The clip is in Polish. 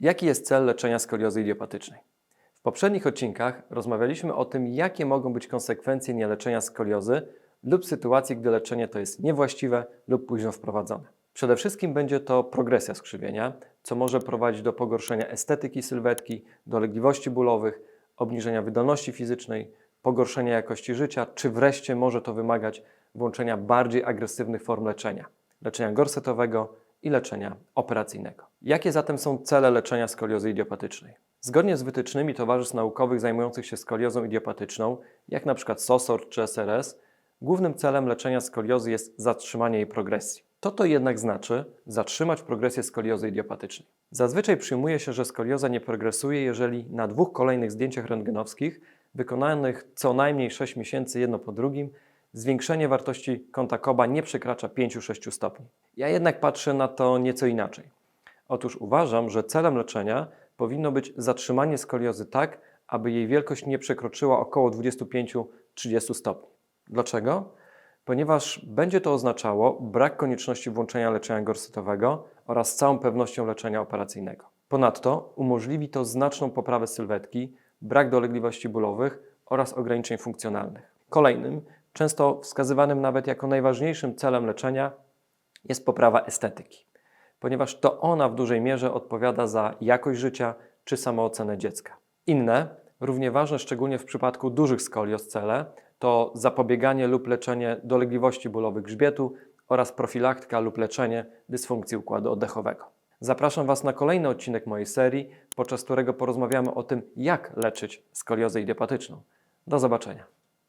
Jaki jest cel leczenia skoliozy idiopatycznej? W poprzednich odcinkach rozmawialiśmy o tym, jakie mogą być konsekwencje nieleczenia skoliozy lub sytuacji, gdy leczenie to jest niewłaściwe lub późno wprowadzone. Przede wszystkim będzie to progresja skrzywienia, co może prowadzić do pogorszenia estetyki sylwetki, dolegliwości bólowych, obniżenia wydolności fizycznej, pogorszenia jakości życia, czy wreszcie może to wymagać włączenia bardziej agresywnych form leczenia, leczenia gorsetowego i leczenia operacyjnego. Jakie zatem są cele leczenia skoliozy idiopatycznej? Zgodnie z wytycznymi towarzystw naukowych zajmujących się skoliozą idiopatyczną, jak np. SOSOR czy SRS, głównym celem leczenia skoliozy jest zatrzymanie jej progresji. Co to jednak znaczy zatrzymać progresję skoliozy idiopatycznej? Zazwyczaj przyjmuje się, że skolioza nie progresuje, jeżeli na dwóch kolejnych zdjęciach rentgenowskich, wykonanych co najmniej 6 miesięcy jedno po drugim, zwiększenie wartości kąta Koba nie przekracza 5-6 stopni. Ja jednak patrzę na to nieco inaczej. Otóż uważam, że celem leczenia powinno być zatrzymanie skoliozy tak, aby jej wielkość nie przekroczyła około 25-30 stopni. Dlaczego? Ponieważ będzie to oznaczało brak konieczności włączenia leczenia gorsetowego oraz całą pewnością leczenia operacyjnego. Ponadto umożliwi to znaczną poprawę sylwetki, brak dolegliwości bólowych oraz ograniczeń funkcjonalnych. Kolejnym, często wskazywanym nawet jako najważniejszym celem leczenia jest poprawa estetyki, ponieważ to ona w dużej mierze odpowiada za jakość życia czy samoocenę dziecka. Inne, równie ważne szczególnie w przypadku dużych skolios cele, to zapobieganie lub leczenie dolegliwości bólowych grzbietu oraz profilaktyka lub leczenie dysfunkcji układu oddechowego. Zapraszam Was na kolejny odcinek mojej serii, podczas którego porozmawiamy o tym, jak leczyć skoliozę idiopatyczną. Do zobaczenia.